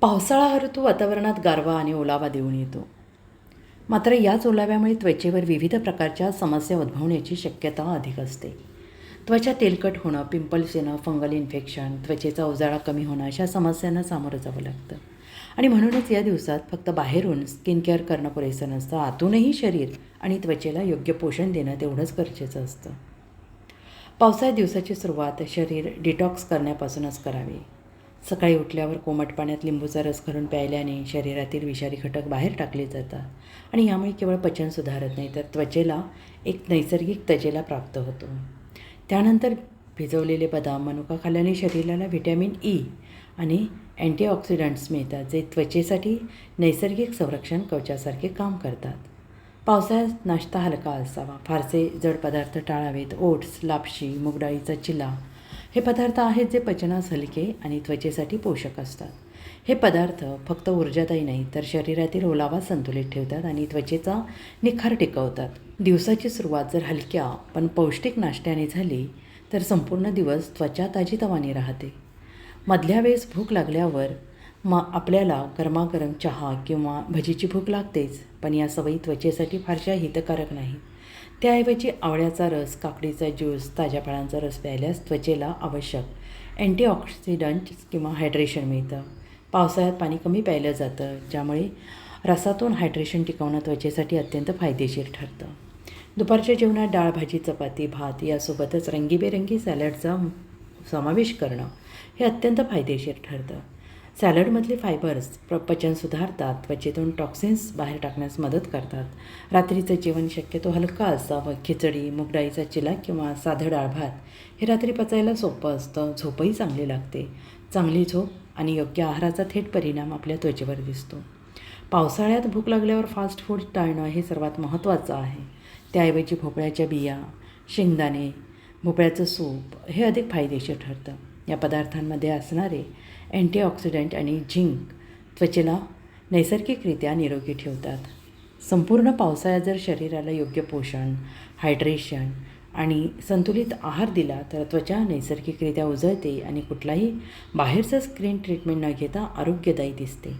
पावसाळा हा ऋतू वातावरणात गारवा आणि ओलावा देऊन येतो. मात्र याच ओलाव्यामुळे त्वचेवर विविध प्रकारच्या समस्या उद्भवण्याची शक्यता अधिक असते. त्वचा तेलकट होणं पिंपल्स येणं फंगल इन्फेक्शन त्वचेचा उजाळा कमी होणं अशा समस्यांना सामोरं जावं लागतं. आणि म्हणूनच या दिवसात फक्त बाहेरून स्किन केअर करणं पुरेसं नसतं. आतूनही शरीर आणि त्वचेला योग्य पोषण देणं तेवढंच गरजेचं असतं. पावसाळ्यात दिवसाची सुरुवात शरीर डिटॉक्स करण्यापासूनच करावी. सकाळी उठल्यावर कोमट पाण्यात लिंबूचा रस घालून प्यायल्याने शरीरातील विषारी घटक बाहेर टाकले जातात. आणि यामुळे केवळ पचन सुधारत नाही तर त्वचेला एक नैसर्गिक त्वचेला प्राप्त होतो. त्यानंतर भिजवलेले बदाम मनुका खाल्ल्याने शरीराला व्हिटॅमिन ई आणि अँटीऑक्सिडंट्स मिळतात जे त्वचेसाठी नैसर्गिक संरक्षण कवचासारखे काम करतात. पावसाळ्यात नाश्ता हलका असावा. फारसे जड पदार्थ टाळावेत. ओट्स लापशी मुगडाळीचा चिला हे पदार्थ आहेत जे पचनास हलके आणि त्वचेसाठी पोषक असतात. हे पदार्थ फक्त ऊर्जादायी नाही तर शरीरातील ओलावा संतुलित ठेवतात आणि त्वचेचा निखार टिकवतात. दिवसाची सुरुवात जर हलक्या पण पौष्टिक नाश्त्याने झाली तर संपूर्ण दिवस त्वचा ताजीतवानी राहते. मधल्या वेळेस भूक लागल्यावर म आपल्याला गरमागरम चहा किंवा भजीची भूक लागतेच पण या सवयी त्वचेसाठी फारशा हितकारक नाही. त्याऐवजी आवळ्याचा रस काकडीचा ज्यूस ताज्या फळांचा रस प्यायल्यास त्वचेला आवश्यक अँटीऑक्सिडंट्स किंवा हायड्रेशन मिळतं. पावसाळ्यात पाणी कमी प्यायलं जातं ज्यामुळे रसातून हायड्रेशन टिकवणं त्वचेसाठी अत्यंत फायदेशीर ठरतं. दुपारच्या जेवणात डाळ भाजी चपाती भात यासोबतच रंगीबेरंगी सॅलडचा समावेश करणं हे अत्यंत फायदेशीर ठरतं. सॅलडमधले फायबर्स प्र पचन सुधारतात त्वचेतून टॉक्सिन्स बाहेर टाकण्यास मदत करतात. रात्रीचं जेवण शक्यतो हलका असावं खिचडी मुगडाळीचा चिला किंवा साधं डाळ भात. हे रात्री पचायला सोपं असतं झोपही चांगली लागते. चांगली झोप आणि योग्य आहाराचा थेट परिणाम आपल्या त्वचेवर दिसतो. पावसाळ्यात भूक लागल्यावर फास्ट फूड टाळणं हे सर्वात महत्त्वाचं आहे. त्याऐवजी भोपळ्याच्या बिया शेंगदाणे भोपळ्याचं सूप हे अधिक फायदेशीर ठरतं. या पदार्थांमध्ये असणारे अँटीऑक्सिडंट आणि झिंक त्वचेला नैसर्गिकरित्या निरोगी ठेवतात. संपूर्ण पावसाळ्यात जर शरीराला योग्य पोषण हायड्रेशन आणि संतुलित आहार दिला तर त्वचा नैसर्गिकरित्या उजळते आणि कुठलाही बाहेरचं स्क्रीन ट्रीटमेंट न घेता आरोग्यदायी दिसते.